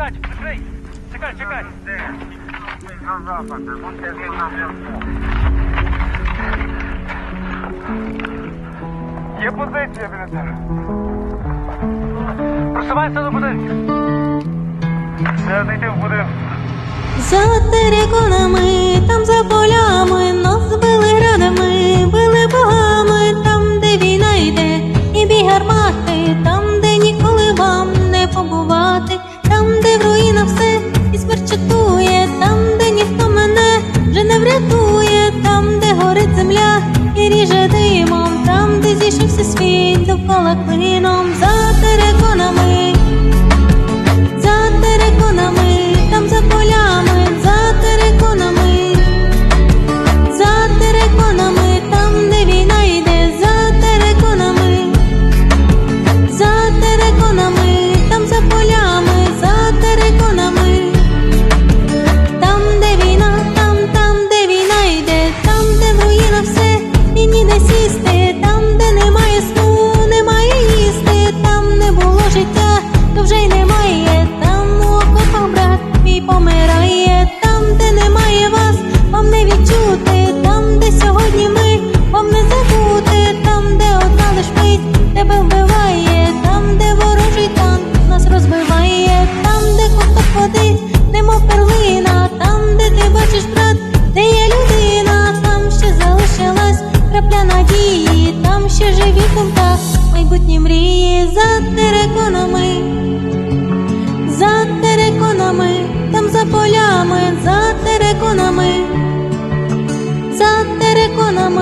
Чекай, чекай, чекай, чекай. Є позиція біля тебе. Просувайся до будинку. Треба зайти в будинок. За териконами, там за полями, нас били радами, били богами, там, де війна йде, і бій гармати, там, де ніколи вам не побувати. feed the full of clean on могутні мрії за тереконами, за тереконами, там за полями, за тереконами, за тереконами.